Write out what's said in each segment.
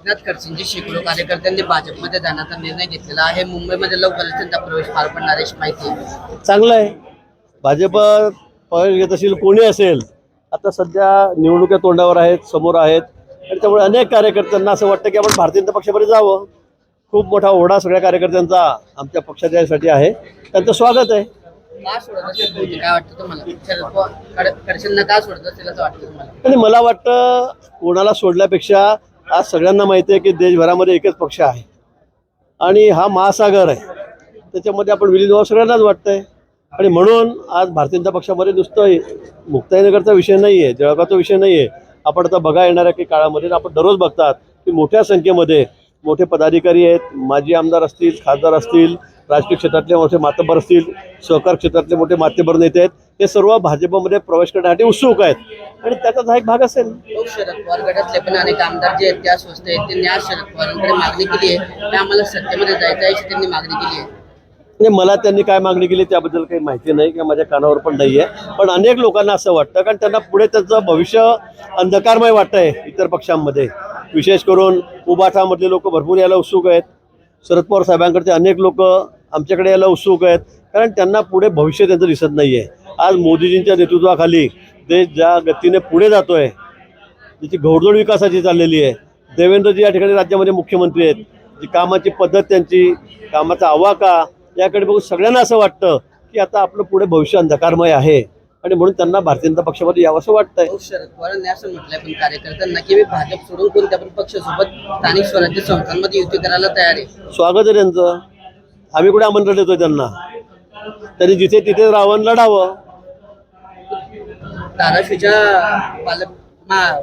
एकनाथ खडसेंचे शेकडो कार्यकर्त्यांनी भाजपमध्ये जाण्याचा निर्णय घेतलेला आहे. मुंबईमध्ये लवकरच त्यांचा प्रवेश पार पडणार अशी माहिती. चांगलं आहे. भाजप प्रवेश घेत असेल कोणी असेल आता सध्या निवडणुका तोंडावर आहेत समोर आहेत. आणि त्यामुळे अनेक कार्यकर्त्यांना असं वाटतं की आपण भारतीय जनता पक्षामध्ये जावं. खूप मोठा ओढा सगळ्या कार्यकर्त्यांचा आमच्या पक्षाच्यासाठी आहे. त्यांचं स्वागत आहे. आणि मला वाटतं कोणाला सोडल्यापेक्षा आज सगळ्यांना माहिती आहे की देशभरामध्ये एकच पक्ष आहे. आणि हा महासागर आहे. त्याच्यामध्ये आपण विलीन व्हावं सगळ्यांनाच वाटतंय. आणि म्हणून आज भारतीय जनता पक्षामध्ये नुसतं मुक्ताईनगरचा विषय नाही आहे जळगावचा विषय नाही आहे आपण आता बघा येणाऱ्या काही काळामध्ये आपण दररोज बघतात की मोठ्या संख्येमध्ये मोठे पदाधिकारी आहेत. माजी आमदार असतील खासदार असतील राजकीय क्षेत्रातले मोठे मातबर असतील सहकार क्षेत्रातले मोठे मातेबर नेते आहेत. ते सर्व भाजपमध्ये प्रवेश करण्यासाठी उत्सुक आहेत. आणि त्याचाच हा एक भाग असेल. लोक शरद पवार गटातले पण अनेक आमदार जे आहेत त्या स्वस्त आहेत. त्यांनी आज शरद पवारांकडे मागणी केली आहे. आम्हाला सत्तेमध्ये जायचं आहे अशी त्यांनी मागणी केली आहे. म्हणजे मला त्यांनी काय मागणी केली त्याबद्दल काही माहिती नाही किंवा माझ्या कानावर पण नाही आहे. पण अनेक लोकांना असं वाटतं कारण त्यांना पुढे त्यांचं भविष्य अंधकारमय वाटतंय इतर पक्षांमध्ये. विशेष करून उबाठामधले लोक भरपूर यायला उत्सुक आहेत. शरद पवार साहेबांकडचे अनेक लोक आमच्याकडे यायला उत्सुक आहेत. कारण त्यांना पुढे भविष्य त्यांचं दिसत नाही आहे आज मोदीजींच्या नेतृत्वाखाली देश ज्या गतीने पुढे जातोय त्याची घोडदौड विकासाची चाललेली आहे. देवेंद्रजी या ठिकाणी राज्यामध्ये मुख्यमंत्री आहेत. जी कामाची पद्धत त्यांची कामाचा आवाका याकडे बघून सगळ्यांना असं वाटतं की आता आपलं पुढे भविष्य अंधकारमय आहे. आणि म्हणून त्यांना भारतीय जनता पक्षामध्ये यावं असं वाटतंय. लोक शरद पवारांनी असं म्हटलंय पण कार्यकर्त्यांना की मी भाजप सोडून कोणत्या पण पक्षासोबत स्थानिक स्वराज्य संस्थांमध्ये युती करायला तयार आहे? स्वागत आहे त्यांचं. आम्ही कुठे आमंत्रण देतोय त्यांना? त्यांनी जिथे तिथे रावण लढावं. धाराशिवच्या पालक महा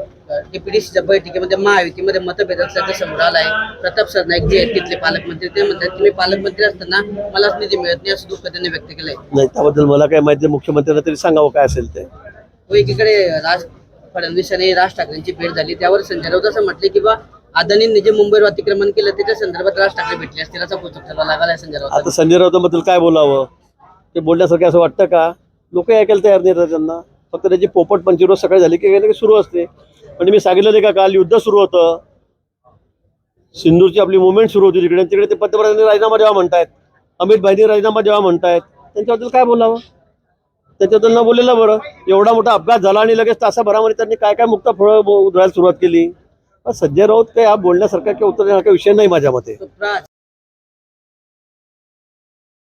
डेप्युटीच्या बैठकीमध्ये महायुतीमध्ये मतभेद असल्याचं समोर आलाय. प्रताप सरनाईक जे आहेत तिथले पालकमंत्री ते म्हणतात की मी पालकमंत्री असताना मलाच निधी मिळत नाही असं दुःख त्यांनी व्यक्त केलंय. नाही त्याबद्दल मला काय माहिती आहे, मुख्यमंत्र्यांना तरी सांगावं काय असेल ते. व एकीकडे राज फडणवीस आणि राज ठाकरेंची भेट झाली. त्यावर संजय राऊत असं म्हटले की बा अदानींनी जे मुंबईवर अतिक्रमण केलं त्याच्या संदर्भात राज ठाकरे भेटले असतील असा त्याला लागलाय संजय राऊत आता संजय राऊतांबद्दल काय बोलावं? ते बोलण्यासारखं असं वाटतं का? लोक ऐकायला तयार नाही त्यांना. फक्त त्याची पोपट पंचवीस सकाळी झाली की काही ना सुरू असते. म्हणजे मी सांगितलं नाही का काल युद्ध सुरू होतं. सिंधूरची आपली मुवमेंट सुरू होती तिकडे. तिकडे ते पंतप्रधानांनी राजीनामा द्यावा म्हणतायत. अमित भाईंनी राजीनामा द्यावा म्हणतायत. त्यांच्याबद्दल काय बोलावं? त्याच्याबद्दल न बोललेलं बरं. एवढा मोठा अपघात झाला आणि लगेच तासाभरामध्ये त्यांनी काय काय मुक्त फळं उधळायला सुरुवात केली. संजय राऊत काय हा बोलण्यासारखा किंवा उतरण्यासारखा विषय नाही माझ्या मते.